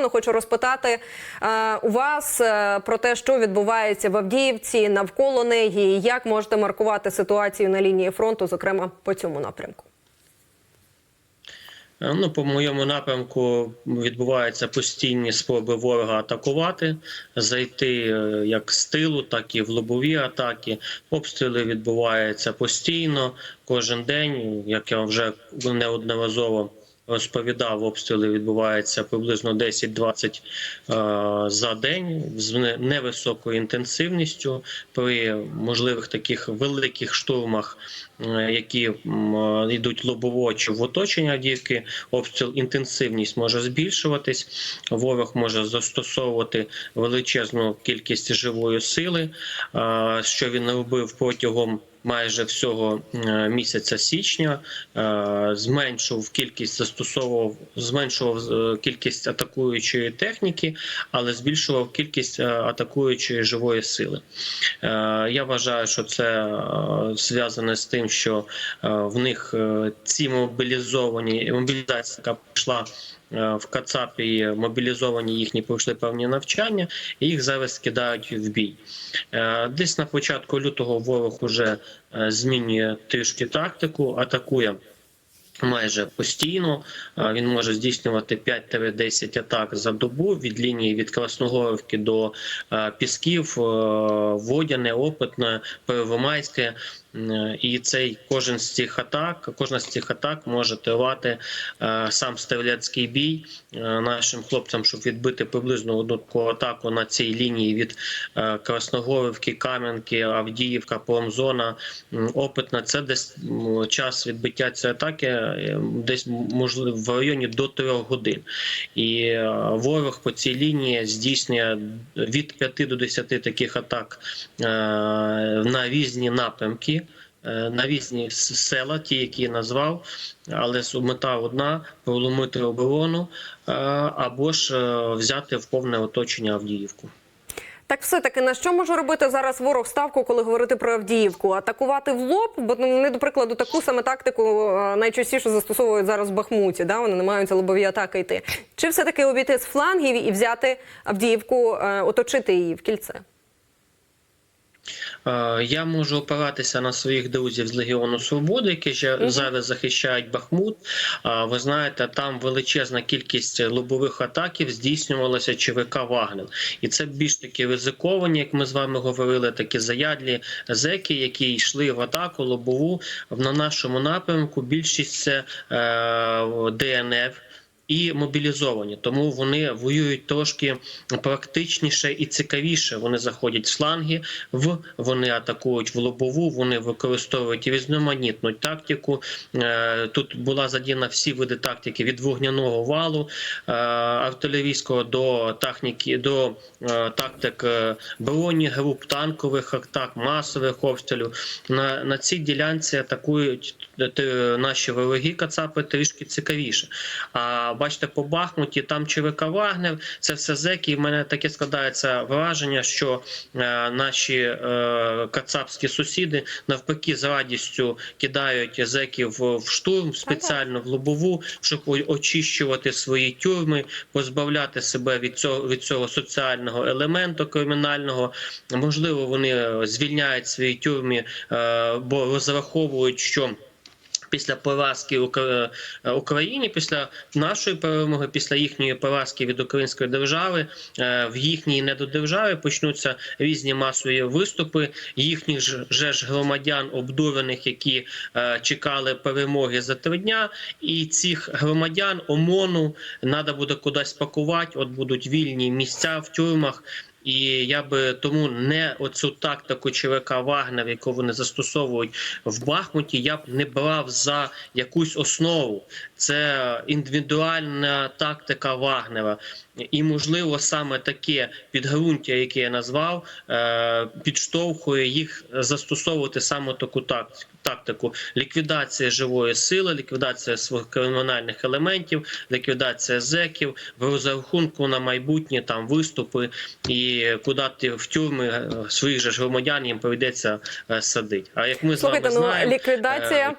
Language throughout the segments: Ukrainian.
напевно хочу розпитати е, у вас е, про те, що відбувається в Авдіївці навколо неї. і Як можете маркувати ситуацію на лінії фронту, зокрема по цьому напрямку? Е, Ну, по моєму напрямку відбуваються постійні спроби ворога атакувати, зайти е, як з тилу, так і в лобові атаки. Обстріли відбуваються постійно, кожен день. Як я вже неодноразово розповідав, обстріли відбуваються приблизно 10-20 е, за день з невисокою інтенсивністю при можливих таких великих штурмах, е, які е, йдуть лобово чи в оточення Авдіївки, обстріл інтенсивність може збільшуватись. Ворог може застосовувати величезну кількість живої сили, що він робив протягом. Майже всього е, місяця січня е, зменшував кількість застосовував, зменшував е, кількість атакуючої техніки, але збільшував кількість атакуючої живої сили. Я вважаю, що це зв'язане з тим, що в них ці мобілізовані мобілізація, яка е, в Кацапі, мобілізовані їхні пройшли певні навчання, і їх зараз кидають в бій. Е, Десь на початку лютого ворог уже е, змінює трішки тактику, атакує. Майже постійно Е, він може здійснювати 5-10 атак за добу від лінії від Красногорівки до е, Пісків, е, Водяне, Опитне, Первомайське. М, І цей кожен з цих атак, кожна з цих атак може тривати е, сам стрілецький бій е, нашим хлопцям, щоб відбити приблизно одну таку атаку на цій лінії від е, Красногорівки, Кам'янки, Авдіївка, Промзона, м, Опитна. Це десь час відбиття цієї атаки, е, десь можливо в районі до 3 годин. І е, ворог по цій лінії здійснює від 5 до 10 таких атак е, на різні напрямки. Е, На різні с- села, ті, які я назвав, але мета одна проломити оборону е, або ж е, взяти в повне оточення Авдіївку. Так, все таки на що може робити зараз ворог ставку, коли говорити про Авдіївку? Атакувати в лоб, бо ну, вони, до прикладу, таку саме тактику найчастіше застосовують зараз в Бахмуті. Да? Вони намагаються лобові атаки йти. Чи все таки обійти з флангів і взяти Авдіївку, оточити її в кільце? Е, Я можу опиратися на своїх друзів з Легіону Свободи, які ще Мгм. зараз захищають Бахмут. А Ви знаєте, там величезна кількість лобових атаків здійснювалася ЧВК Вагнер, і це більш такі ризиковані, як ми з вами говорили, такі заядлі зеки, які йшли в атаку лобову на нашому напрямку. Більшість це е, ДНФ і мобілізовані, тому вони воюють трошки практичніше і цікавіше. Вони заходять в шланги, в вони атакують в лобову. Вони використовують різноманітну тактику. Е, Тут була задіяна всі види тактики від вогняного валу е, артилерійського до техніки, до е, тактик е, бронегруп, танкових атак, масових обстрілів. На, на цій ділянці атакують наші вороги Кацапи трішки цікавіше. А бачите, по Бахмуті там ЧВК Вагнер, це все зеки. І в мене таке складається враження, що е, наші е, кацапські сусіди навпаки з радістю кидають зеків в штурм спеціально в лобову, щоб очищувати свої тюрми, позбавляти себе від цього від цього соціального елементу кримінального. Можливо, вони е, звільняють свої тюрми, бо розраховують, що. Після поразки е, Україні, після нашої перемоги, після їхньої поразки від української держави, е, в їхній недодержаві почнуться різні масові виступи їхніх же ж громадян, обдурених, які е, чекали перемоги за три дня. І цих громадян ОМОНу треба буде кудись пакувати. От будуть вільні місця в тюрмах. І я би тому не оцю тактику ЧВК Вагнер, яку вони застосовують в Бахмуті, я б не брав за якусь основу. Це індивідуальна тактика Вагнера. І, можливо, саме таке підґрунтя, яке я назвав, е, підштовхує їх застосовувати саме таку тактику. Ліквідація живої сили, ліквідація своїх кримінальних елементів, ліквідація зеків, в розрахунку на майбутнє там виступи і куди ти в тюрми е, своїх же ж громадян їм прийдеться е, садити. А як ми з вами знаємо, ну ліквідація.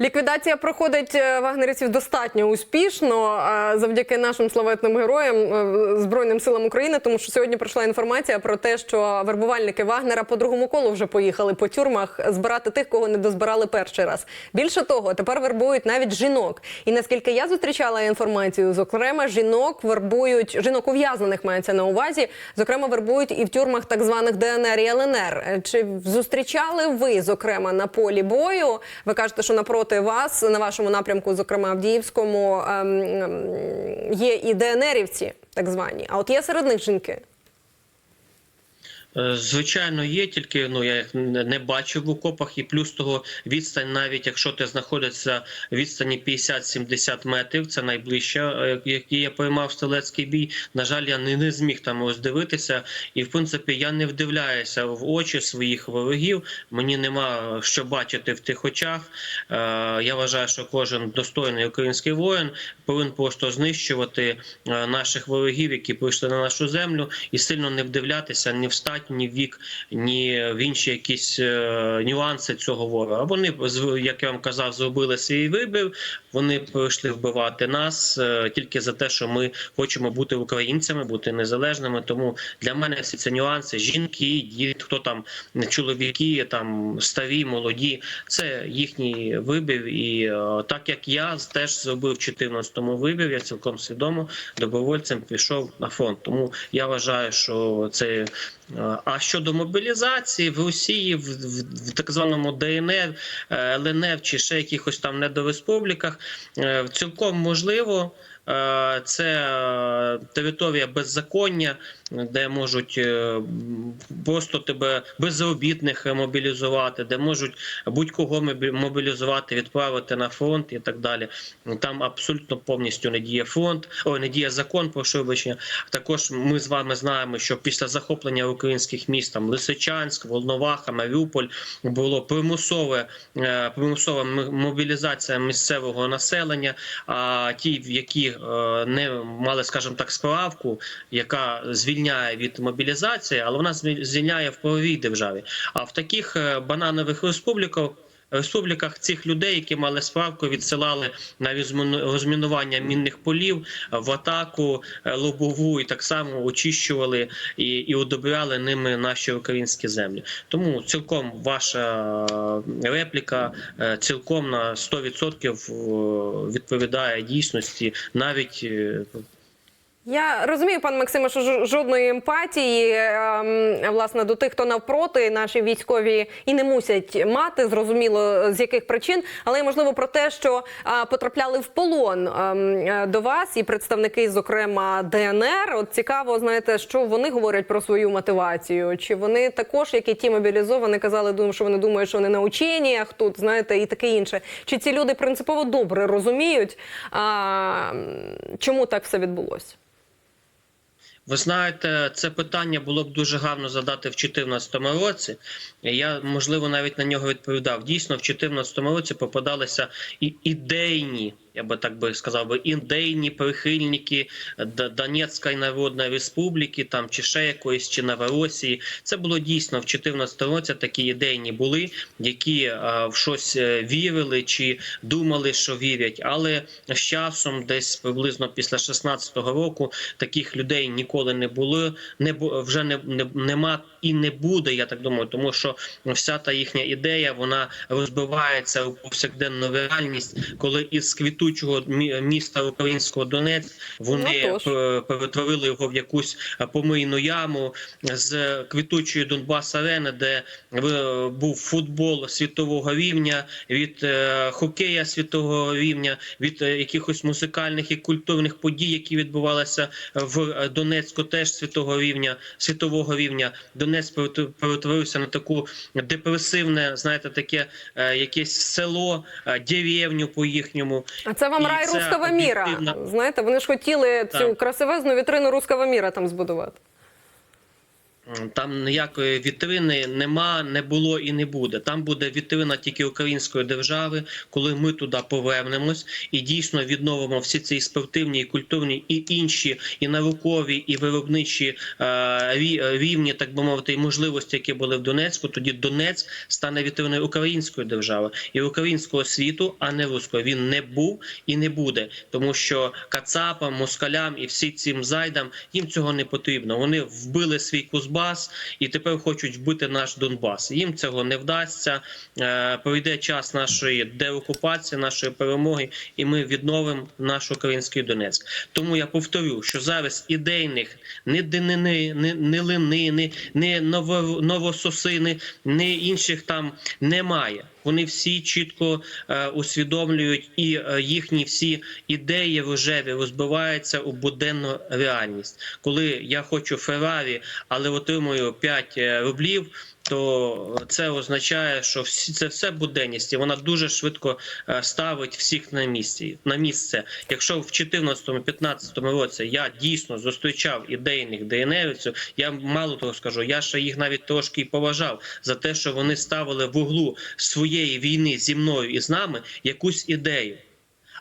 Ліквідація проходить е, вагнерівців достатньо успішно завдяки нашим славетним героям е, Збройним силам України. Тому що сьогодні прийшла інформація про те, що вербувальники Вагнера по другому колу вже поїхали по тюрмах збирати тих, кого не дозбирали перший раз. Більше того, тепер вербують навіть жінок. І наскільки я зустрічала інформацію, зокрема, жінок вербують жінок ув'язнених мається на увазі. Зокрема, вербують і в тюрмах так званих ДНР і ЛНР. Чи зустрічали ви, зокрема, на полі бою? Ви кажете, що напроти вас на вашому напрямку, зокрема Авдіївському, ем, ем, є і ДНРівці, так звані. А от є серед них жінки. Е, Звичайно, є, тільки ну я їх не не бачив в окопах, і плюс того відстань, навіть якщо ти знаходишся в відстані 50-70 метрів, це найближча, е, які я поймав стрілецький бій. На жаль, я не, не зміг там ось дивитися, і в принципі я не вдивляюся в очі своїх ворогів. Мені нема що бачити в тих очах. Е, Я вважаю, що кожен достойний український воїн повинен просто знищувати е, наших ворогів, які прийшли на нашу землю, і сильно не вдивлятися ні в стать, ні вік, ні в інші якісь е, нюанси цього ворога. Вони, як я вам казав, зробили свій вибір. Вони прийшли вбивати нас е, тільки за те, що ми хочемо бути українцями, бути незалежними. Тому для мене всі ці нюанси, жінки, діти, хто там чоловіки, там старі, молоді, це їхній вибір. І е, так як я теж зробив в 14-му вибір, я цілком свідомо добровольцем пішов на фронт. Тому я вважаю, що це. Е, А щодо мобілізації в Росії, в, в, в так званому ДНР, е, ЛНР чи ще якихось там недореспубліках, е, цілком можливо. Е, Це е, територія беззаконня, де можуть е, просто тебе безробітних мобілізувати, де можуть будь-кого мобілізувати, відправити на фронт і так далі. Там абсолютно повністю не діє фронт, ой, не діє закон, прошу вибачення. Також ми з вами знаємо, що після захоплення українських міст там Лисичанськ, Волноваха, Маріуполь було примусове примусова мобілізація місцевого населення. А ті, в які е, не мали, скажімо так, справку, яка звільняє від мобілізації, але вона звіль- звільняє в правовій державі. А в таких е, бананових республіках. Республіках цих людей, які мали справку, відсилали на розміну- розмінування мінних полів в атаку е, лобову і так само очищували і, і удобряли ними наші українські землі. Тому цілком ваша е, репліка е, цілком на 100% відповідає дійсності, навіть е, Я розумію, пан Максиме, що жо- жодної емпатії ем, власне до тих, хто навпроти, наші військові і не мусять мати, зрозуміло з яких причин, але можливо про те, що а, потрапляли в полон ем, е, до вас і представники, зокрема ДНР. От цікаво, знаєте, що вони говорять про свою мотивацію. Чи вони також, як і ті мобілізовані, казали, що вони думають, що вони на ученнях тут, знаєте, і таке інше. Чи ці люди принципово добре розуміють, чому так все відбулося? Ви знаєте, це питання було б дуже гарно задати в 2014 році. Я можливо навіть на нього відповідав. Дійсно, в 2014 році попадалися і ідейні, я би так би сказав би, ідейні прихильники Донецької Народної Республіки, там чи ще якоїсь, чи Новоросії. Це було дійсно в 2014 році. Такі ідейні були, які а, в щось е, вірили чи думали, що вірять. Але з часом, десь приблизно після 16-го року, таких людей ніколи не було, не вже не, не нема і не буде. Я так думаю, тому що вся та їхня ідея вона розбивається у повсякденну реальність, коли із квітучого мі- міста українського Донець вони Ну, перетворили його в якусь помийну яму з квітучої Донбас арени, де е, був футбол світового рівня, від е, хокея світового рівня, від е, якихось музикальних і культурних подій, які відбувалися в Донецьку, теж світового рівня, світового рівня. Донець перетв- перетворився на таку депресивне, знаєте, таке якесь село, деревню по їхньому. А це вам І рай це руского міра. об'єктивна- Знаєте, вони ж хотіли цю Так. красивезну вітрину руского міра там збудувати. Там ніякої вітрини нема, не було і не буде. Там буде вітрина тільки української держави, коли ми туди повернемось і дійсно відновимо всі ці спортивні, і культурні, і інші, і наукові, і виробничі е, рівні, так би мовити, і можливості, які були в Донецьку. Тоді Донецьк стане вітриною української держави і українського світу, а не руського. Він не був і не буде, тому що кацапам, москалям і всі цим зайдам їм цього не потрібно. Вони вбили свій Кузбас і тепер хочуть вбити наш Донбас. Їм цього не вдасться. Е, Пройде час нашої деокупації, нашої перемоги, і ми відновимо наш український Донецьк. Тому я повторю, що зараз ідейних не динини, не, ні линини, не ново, новососини, не інших там немає. Вони всі чітко е, усвідомлюють, і е, їхні всі ідеї рожеві розбиваються у буденну реальність. Коли я хочу Феррарі, але отримую 5 рублів. То це означає, що всі це все буденність, і вона дуже швидко е, ставить всіх на місці на місце. Якщо в 2014-2015 році я дійсно зустрічав ідейних ДНРівців, я мало того скажу, я ще їх навіть трошки і поважав за те, що вони ставили в углу своєї війни зі мною і з нами якусь ідею.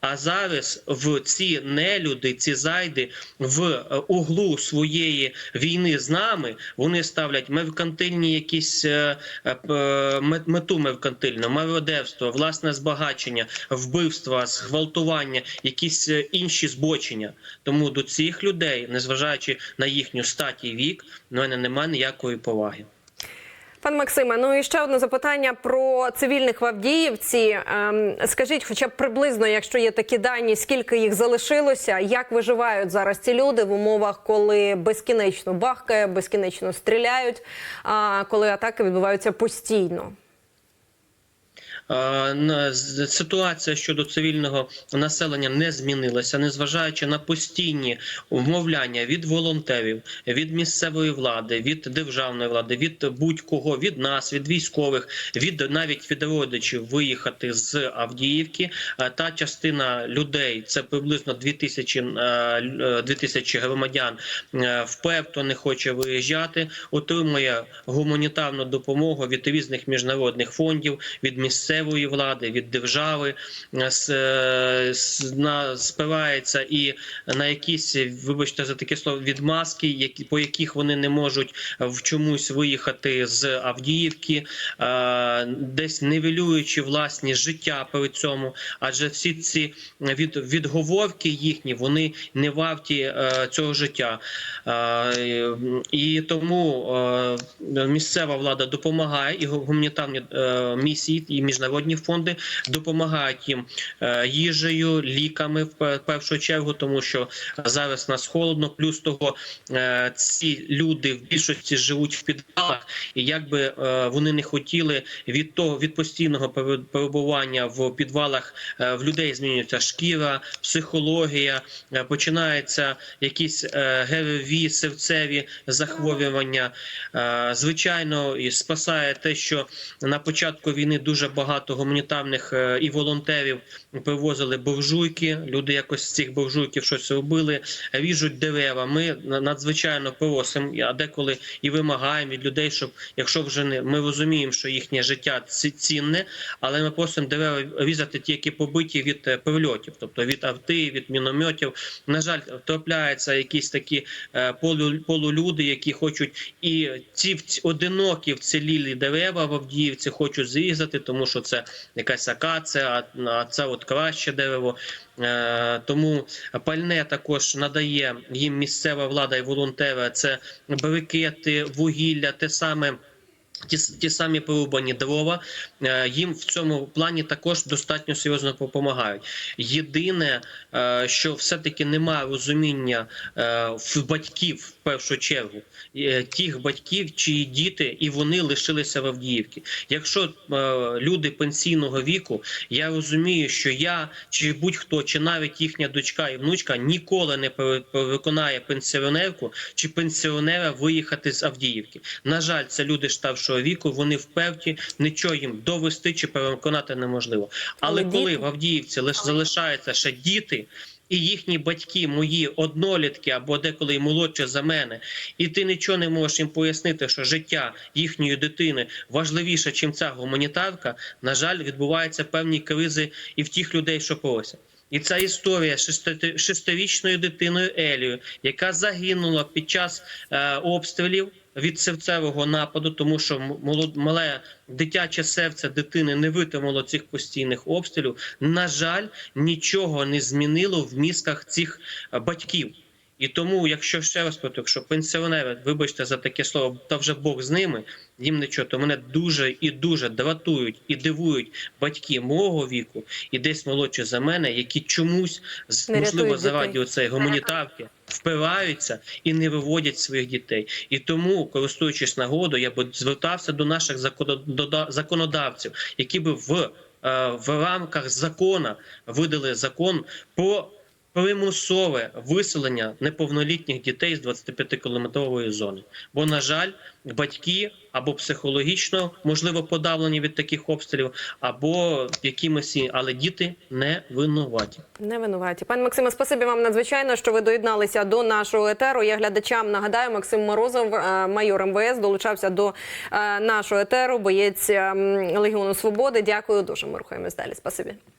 А зараз в ці нелюди, ці зайди в е, углу своєї війни з нами вони ставлять меркантильні якісь е, е, мету меркантильну, мародерство, власне збагачення, вбивства, зґвалтування, якісь інші збочення. Тому до цих людей, незважаючи на їхню стать і вік, в мене немає ніякої поваги. Пан Максиме, ну і ще одне запитання про цивільних в Авдіївці. Ем, скажіть, хоча б приблизно, якщо є такі дані, скільки їх залишилося, як виживають зараз ці люди в умовах, коли безкінечно бахкає, безкінечно стріляють, а коли атаки відбуваються постійно? Ситуація щодо цивільного населення не змінилася, незважаючи на постійні вмовляння від волонтерів, від місцевої влади, від державної влади, від будь-кого, від нас, від військових, від навіть від родичів виїхати з Авдіївки. Та частина людей, це приблизно 2000, е, е, 2000 громадян, е, вперто не хоче виїжджати, отримує гуманітарну допомогу від різних міжнародних фондів, від місцевої влади, від держави, е, е, спирається і на якісь, вибачте за таке слово, відмазки, які по яких вони не можуть в чомусь виїхати з Авдіївки, е, десь нивелюючи власні життя при цьому, адже всі ці від, відговорки їхні вони не варті е, цього життя. Е, і тому е, місцева влада допомагає і гуманітарні е, місії і міжнародні фонди допомагають їм е, їжею, ліками в першу чергу, тому що зараз нас холодно. Плюс того, е, ці люди в більшості живуть в підвалах, і якби е, вони не хотіли від того від постійного пере- перебування в підвалах, в людей змінюється шкіра, психологія, починаються якісь гереві, серцеві захворювання. Звичайно, і спасає те, що на початку війни дуже багато гуманітарних е, і волонтерів привозили буржуйки. Люди якось з цих буржуйків щось робили, ріжуть дерева. Ми надзвичайно просимо, а деколи і вимагаємо від людей, щоб якщо вже не ми розуміємо, що їхнє життя ці- цінне, але ми просимо дерева різати ті, які побиті від е, прильотів, тобто від авти, від мінометів. На жаль, трапляються якісь такі е, полулюди, які хочуть і ці одинокі вцілілі дерева в Авдіївці хочуть зрізати, тому що це якась акація, а, це от краще дерево. Е, тому пальне також надає їм місцева влада і волонтери. Це брикети, вугілля, те саме. Ті, ті самі порубані дрова е, їм в цьому плані також достатньо серйозно допомагають. Єдине, е, що все-таки немає розуміння е, в батьків в першу чергу, тих батьків, чиї діти і вони лишилися в Авдіївці. Якщо люди пенсійного віку, я розумію, що я чи будь-хто, чи навіть їхня дочка і внучка ніколи не переконає пенсіонерку чи пенсіонера виїхати з Авдіївки. На жаль, це люди старшого віку, вони вперті, нічого їм довести чи переконати неможливо. Але Але коли діти- в Авдіївці лише залишаються ще діти. і їхні батьки, мої однолітки або деколи й молодші за мене, і ти нічого не можеш їм пояснити, що життя їхньої дитини важливіше, чим ця гуманітарка, на жаль, відбуваються певні кризи і в тих людей, що просять. І ця історія шестирічною дитиною Елією, яка загинула під час е, обстрілів від серцевого нападу, тому що молод- мале дитяче серце дитини не витримало цих постійних обстрілів. На жаль, нічого не змінило в мізках цих е, батьків. І тому, якщо ще раз повторю, якщо пенсіонери, вибачте за таке слово, та вже Бог з ними, їм нічого, то мене дуже і дуже дратують і дивують батьки мого віку і десь молодші за мене, які чомусь можливо дітей. оцеї гуманітарки впираються і не виводять своїх дітей. І тому, користуючись нагодою, я б звертався до наших законода- законодавців, які би в, е, в рамках закона видали закон про примусове виселення неповнолітніх дітей з 25-кілометрової зони. Бо, на жаль, батьки або психологічно можливо подавлені від таких обстрілів, або якимось, але діти не винуваті. Не винуваті. Пане Максиме, спасибі вам надзвичайно, що ви доєдналися до нашого етеру. Я глядачам нагадаю, Максим Морозов, е, майор МВС, долучався до е, нашого етеру, боєць ем, Легіону Свободи. Дякую дуже. Ми рухаємось далі. Спасибі.